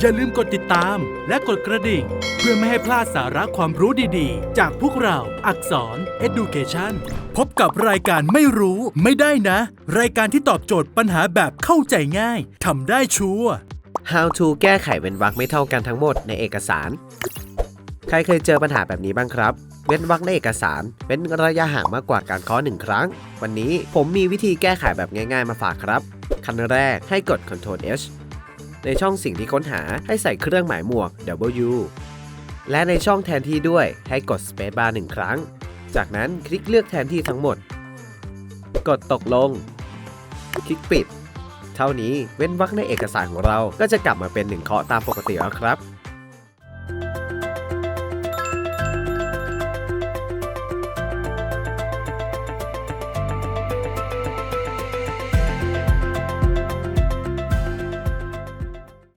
อย่าลืมกดติดตามและกดกระดิ่ง เพื่อไม่ให้พลาดสาระความรู้ดีๆ จากพวกเราอักษร Education พบกับรายการไม่รู้ไม่ได้นะ รายการที่ตอบโจทย์ปัญหาแบบเข้าใจง่ายทำได้ชัวร์ How to แก้ไขเว้นวรรคไม่เท่ากันทั้งหมดในเอกสาร ใครเคยเจอปัญหาแบบนี้บ้างครับ เว้นวรรคในเอกสารเป็นระยะห่างมากกว่าการเคาะหนึ่งครั้ง วันนี้ผมมีวิธีแก้ไขแบบง่าย ๆ มาฝากครับ ขั้นแรกให้กด Ctrl H ในช่องสิ่งที่ค้นหาให้ใส่เครื่องหมายหมวก W และในช่องแทนที่ด้วยให้กด Space Bar หนึ่งครั้ง จากนั้นคลิกเลือกแทนที่ทั้งหมด กดตกลง คลิกปิด เท่านี้เว้นวรรคในเอกสารของเราก็จะกลับมาเป็นหนึ่งเคาะตามปกติแล้วครับ